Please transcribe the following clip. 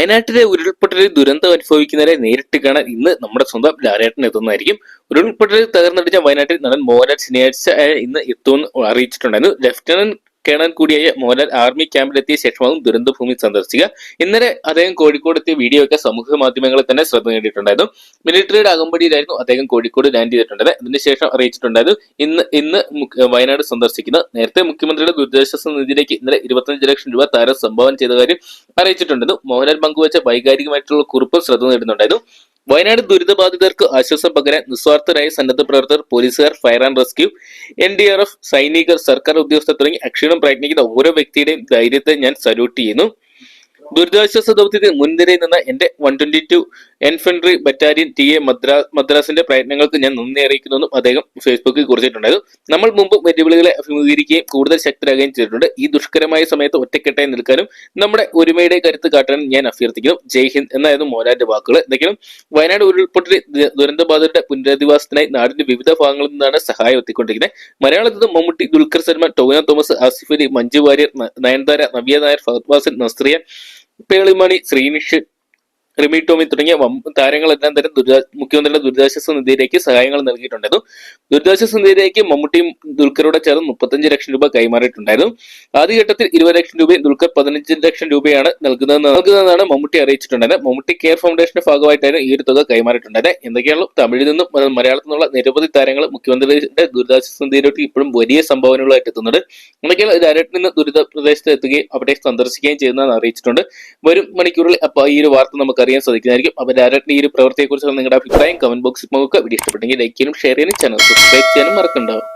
വയനാട്ടിലെ ഉരുൾപൊട്ടലിൽ ദുരന്തം അനുഭവിക്കുന്നവരെ നേരിട്ട് കാണാൻ ഇന്ന് നമ്മുടെ സ്വന്തം ലാലേട്ടൻ എത്തുന്നതായിരിക്കും. ഉരുൾപൊട്ടലിൽ തകർന്നടിച്ച വയനാട്ടിൽ നടൻ മോഹൻലാൽ ശനിയാഴ്ച ഇന്ന് എത്തുമെന്ന് അറിയിച്ചിട്ടുണ്ടായിരുന്നു. ലഫ്റ്റനന്റ് കേണൽ കൂടിയായ മോഹൻലാൽ ആർമി ക്യാമ്പിലെത്തിയ ശേഷമാകും ദുരന്തഭൂമി സന്ദർശിക്കുക. ഇന്നലെ അദ്ദേഹം കോഴിക്കോട് എത്തിയ വീഡിയോ ഒക്കെ സമൂഹ മാധ്യമങ്ങളിൽ തന്നെ ശ്രദ്ധ നേടിയിട്ടുണ്ടായിരുന്നു. മിലിറ്ററിയുടെ അകമ്പടിയിലായിരുന്നു അദ്ദേഹം കോഴിക്കോട് ലാൻഡ് ചെയ്തിട്ടുണ്ടായത് അതിനുശേഷം അറിയിച്ചിട്ടുണ്ടായിരുന്നു ഇന്ന് ഇന്ന് വയനാട് സന്ദർശിക്കുന്നത് നേരത്തെ മുഖ്യമന്ത്രിയുടെ ദുരിതാശ്വാസ നിധിയിലേക്ക് ഇന്നലെ ഇരുപത്തഞ്ച് ലക്ഷം രൂപ താരം സംഭാവന ചെയ്ത കാര്യം അറിയിച്ചിട്ടുണ്ടെന്നും മോഹൻലാൽ പങ്കുവച്ച വൈകാരികമായിട്ടുള്ള കുറിപ്പ് ശ്രദ്ധ നേടുന്നുണ്ടായിരുന്നു. വയനാട് ദുരിതബാധിതർക്ക് ആശ്വാസം പകരാൻ നിസ്വാർത്ഥരായ സന്നദ്ധ പ്രവർത്തകർ പോലീസുകാർ fire and rescue N D R F സൈനികർ സർക്കാർ ഉദ്യോഗസ്ഥർ തുടങ്ങി അക്ഷീണം പ്രയത്നിക്കുന്ന ഓരോ വ്യക്തിയുടെയും ധൈര്യത്തെ ഞാൻ സല്യൂട്ട് ചെയ്യുന്നു. ദുരിതാശ്വാസ ദൗത്യത്തിൽ മുൻനിരയിൽ നിന്ന എന്റെ one twenty two infantry battalion T A മദ്രാ മദ്രാസിന്റെ പ്രയത്നങ്ങൾക്ക് ഞാൻ നന്ദി അറിയിക്കുന്നുവെന്നും അദ്ദേഹം ഫേസ്ബുക്കിൽ കുറിച്ചിട്ടുണ്ടായിരുന്നു നമ്മൾ മുമ്പ് വെല്ലുവിളികളെ അഭിമുഖീകരിക്കുകയും കൂടുതൽ ശക്തരാകുകയും ചെയ്തിട്ടുണ്ട്. ഈ ദുഷ്കരമായ സമയത്ത് ഒറ്റക്കെട്ടായി നിൽക്കാനും നമ്മുടെ ഒരുമയുടെ കരുത്ത് കാട്ടാനും ഞാൻ അഭ്യർത്ഥിക്കുന്നു. ജയ് ഹിന്ദ് എന്നായിരുന്നു മോലാന്റെ വാക്കുകൾ. എന്തെങ്കിലും വയനാട് ഉരുൾപൊട്ടൽ ദുരന്തബാധിതരുടെ പുനരധിവാസത്തിനായി നാടിന്റെ വിവിധ ഭാഗങ്ങളിൽ നിന്നാണ് സഹായം എത്തിക്കൊണ്ടിരിക്കുന്നത്. മലയാളത്തിൽ നിന്ന് മമ്മൂട്ടി ദുൽഖർ സൽമാൻ ടോവിനോ തോമസ് ആസിഫ് അലി മഞ്ജു വാര്യർ നയൻതാര നവ്യ നായർ ഫഹദ് വാസിൻ നസ്രിയ പേളിമണി ശ്രീനിഷ് റിമി ടോമി തുടങ്ങിയ താരങ്ങളെല്ലാം തന്നെ ദുരിതാ മുഖ്യമന്ത്രിയുടെ ദുരിതാശ്വാസ നിധിയിലേക്ക് സഹായങ്ങൾ നൽകിയിട്ടുണ്ടായിരുന്നു. ദുരിതാശ്വാസ നിധിയിലേക്ക് മമ്മൂട്ടിയും ദുൽഖറോടെ ചേർന്ന് മുപ്പത്തഞ്ച് ലക്ഷം രൂപ കൈമാറിയിട്ടുണ്ടായിരുന്നു. ആദ്യഘട്ടത്തിൽ ഇരുപത് ലക്ഷം രൂപയും ദുൽഖർ പതിനഞ്ച് ലക്ഷം രൂപയാണ് നൽകുന്നതെന്ന് നൽകുന്നതെന്നാണ് മമ്മൂട്ടി അറിയിച്ചിട്ടുണ്ടായത് മമ്മൂട്ടി കെയർ ഫൗണ്ടേഷന്റെ ഭാഗമായിട്ടാണ് ഈ ഒരു തുക കൈമാറിയിട്ടുണ്ടായത് എന്തൊക്കെയാണല്ലോ തമിഴിൽ നിന്നും മലയാളത്തിൽ നിന്നുള്ള നിരവധി താരങ്ങൾ മുഖ്യമന്ത്രിയുടെ ദുരിതാശ്വാസ നിധിയിലോട്ട് ഇപ്പോഴും വലിയ സംഭാവനകളായിട്ട് എത്തുന്നുണ്ട്. എന്തൊക്കെയാണ് രാരട്ടിൽ നിന്ന് ദുരിത പ്രദേശത്ത് എത്തുകയും അവിടെ സന്ദർശിക്കുകയും ചെയ്യുന്നതെന്ന് അറിയിച്ചിട്ടുണ്ട്. വരും മണിക്കൂറിൽ അപ്പൊ ഈ ഒരു വാർത്ത നമുക്ക് അറിയാൻ സാധിക്കുന്നതായിരിക്കും അപ്പൊ ഡയറക്റ്റ് ഈ ഒരു പ്രവൃത്തിയെക്കുറിച്ചുള്ള നിങ്ങളുടെ അഭിപ്രായം കമന്റ് ബോക്സിൽ നോക്കുക. വീഡിയോ ഇഷ്ടപ്പെട്ടെങ്കിൽ ലൈക്ക് ചെയ്യാനും ഷെയർ ചെയ്യാനും ചാനൽ സബ്സ്ക്രൈബ് ചെയ്യാനും മറക്കണ്ടാവും